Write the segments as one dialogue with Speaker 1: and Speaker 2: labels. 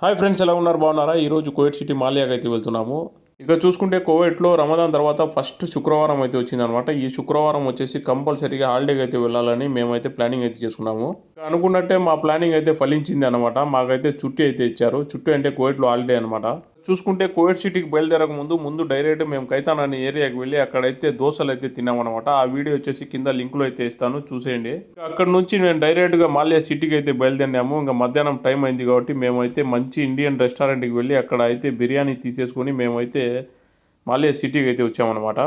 Speaker 1: Hi friends ఎలా ఉన్నారు? బాగున్నారా? ఈరోజు కోవిడ్ సిటీ మాలియాకి అయితే వెళ్తున్నాము. ఇక చూసుకుంటే కోవిడ్లో రమదాన్ తర్వాత ఫస్ట్ శుక్రవారం అయితే వచ్చిందనమాట ఈ శుక్రవారం వచ్చేసి కంపల్సరీగా హాలిడేకి అయితే వెళ్ళాలని మేమైతే ప్లానింగ్ అయితే చేసుకున్నాము. అనుకున్నట్టే మా ప్లానింగ్ అయితే ఫలించింది అనమాట మాకైతే చుట్టి అయితే ఇచ్చారు. చుట్టి అంటే కోవిడ్లో హాలిడే అనమాట చూసుకుంటే కోవిడ్ సిటీకి బయలుదేరక ముందు ముందు డైరెక్ట్ మేము కైతాన్ అనే ఏరియాకి వెళ్ళి అక్కడైతే దోశలు అయితే తిన్నామన్నమాట ఆ వీడియో వచ్చేసి కింద లింక్లో అయితే ఇస్తాను. చూసేయండి. అక్కడ నుంచి మేము డైరెక్ట్గా మాల్యా సిటీకి అయితే బయలుదేరినాము. ఇంకా మధ్యాహ్నం టైం అయింది కాబట్టి మేమైతే మంచి ఇండియన్ రెస్టారెంట్కి వెళ్ళి అక్కడ అయితే బిర్యానీ తీసేసుకొని మేమైతే మళ్ళీ సిటీకి అయితే వచ్చామన్నమాట.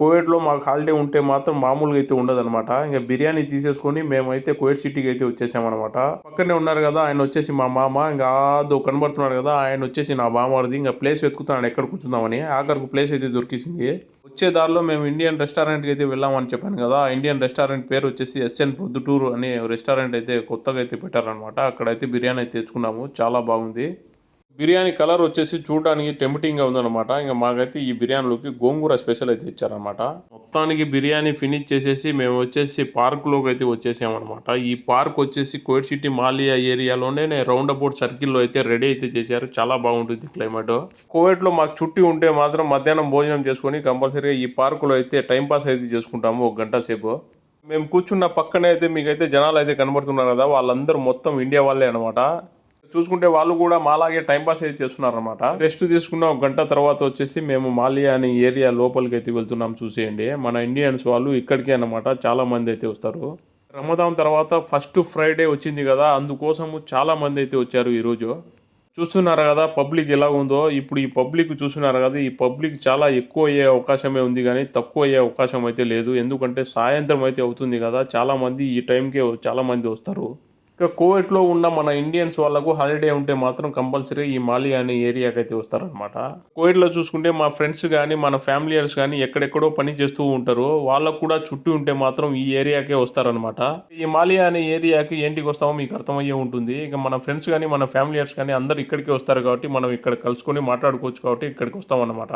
Speaker 1: కోవిడ్లో మాకు హాలిడే ఉంటే మాత్రం మామూలుగా అయితే ఉండదన్నమాట. ఇంకా బిర్యానీ తీసేసుకొని మేమైతే కోవిడ్ సిటీకి అయితే వచ్చేసామన్నమాట. పక్కనే ఉన్నారు కదా ఆయన వచ్చేసి మా మామ ఇంకా ఆదో కనబడుతున్నాడు కదా ఆయన వచ్చేసి నా బామ్మది ఇంకా ప్లేస్ వెతుకుతున్నాడు ఎక్కడ కూర్చుందామని. ఆఖరికి ప్లేస్ అయితే దొరికేసింది. వచ్చే దారిలో మేము ఇండియన్ రెస్టారెంట్కి అయితే వెళ్ళామని చెప్పాను కదా ఇండియన్ రెస్టారెంట్ పేరు వచ్చేసి ఎస్ఎన్ పొద్దుటూరు అనే రెస్టారెంట్ అయితే కొత్తగా అయితే పెట్టారనమాట అక్కడైతే బిర్యానీ అయితే తెచ్చుకున్నాము చాలా బాగుంది. బిర్యానీ కలర్ వచ్చేసి చూడడానికి టెంప్టింగ్గా ఉందన్నమాట. ఇంకా మాకైతే ఈ బిర్యానీలోకి గోంగూర స్పెషల్ అయితే ఇచ్చారనమాట మొత్తానికి బిర్యానీ ఫినిష్ చేసేసి మేము వచ్చేసి పార్క్లోకి అయితే వచ్చేసామన్నమాట. ఈ పార్క్ వచ్చేసి కోవిడ్ సిటీ మాలియా ఏరియాలోనే రౌండ్ అబౌట్ సర్కిల్లో అయితే రెడీ అయితే చేశారు. చాలా బాగుంటుంది క్లైమేట్ కోవిడ్లో మాకు చుట్టి ఉంటే మాత్రం మధ్యాహ్నం భోజనం చేసుకొని కంపల్సరీగా ఈ పార్కులో అయితే టైంపాస్ అయితే చేసుకుంటాము ఒక గంట సేపు. మేము కూర్చున్న పక్కనే అయితే మీకైతే జనాలు అయితే కనబడుతున్నారు కదా వాళ్ళందరూ మొత్తం ఇండియా వాళ్ళే అనమాట చూసుకుంటే వాళ్ళు కూడా మాలాగే టైం పాస్ అయితే చేస్తున్నారు అనమాట రెస్ట్ తీసుకున్న ఒక గంట తర్వాత వచ్చేసి మేము మాలియా అనే ఏరియా లోపలికి అయితే వెళ్తున్నాం చూసేయండి. మన ఇండియన్స్ వాళ్ళు ఇక్కడికే అనమాట చాలా మంది అయితే వస్తారు. రమదాం తర్వాత ఫస్ట్ ఫ్రైడే వచ్చింది కదా. అందుకోసము చాలా మంది అయితే వచ్చారు ఈరోజు. చూస్తున్నారు కదా పబ్లిక్ ఎలా ఉందో. ఇప్పుడు ఈ పబ్లిక్ చూస్తున్నారు కదా. ఈ పబ్లిక్ చాలా ఎక్కువ అయ్యే అవకాశమే ఉంది కానీ తక్కువ అయ్యే అవకాశం అయితే లేదు. ఎందుకంటే సాయంత్రం అయితే అవుతుంది కదా. చాలామంది ఈ టైంకే చాలామంది వస్తారు. ఇక కోవిడ్లో ఉన్న మన ఇండియన్స్ వాళ్ళకు హాలిడే ఉంటే మాత్రం కంపల్సరీ ఈ మాలి అనే ఏరియాకి అయితే వస్తారనమాట కోవిడ్లో చూసుకుంటే మా ఫ్రెండ్స్ కానీ మన ఫ్యామిలీయర్స్ కానీ ఎక్కడెక్కడో పని చేస్తూ ఉంటారు. వాళ్ళకు కూడా చుట్టూ ఉంటే మాత్రం ఈ ఏరియాకే వస్తారనమాట ఈ మాలియా అనే ఏరియాకి ఏంటికి వస్తామో మీకు అర్థమయ్యే ఉంటుంది. ఇక మన ఫ్రెండ్స్ కానీ మన ఫ్యామిలీయర్స్ కానీ అందరు ఇక్కడికే వస్తారు కాబట్టి మనం ఇక్కడ కలుసుకొని మాట్లాడుకోవచ్చు కాబట్టి ఇక్కడికి వస్తామన్నమాట.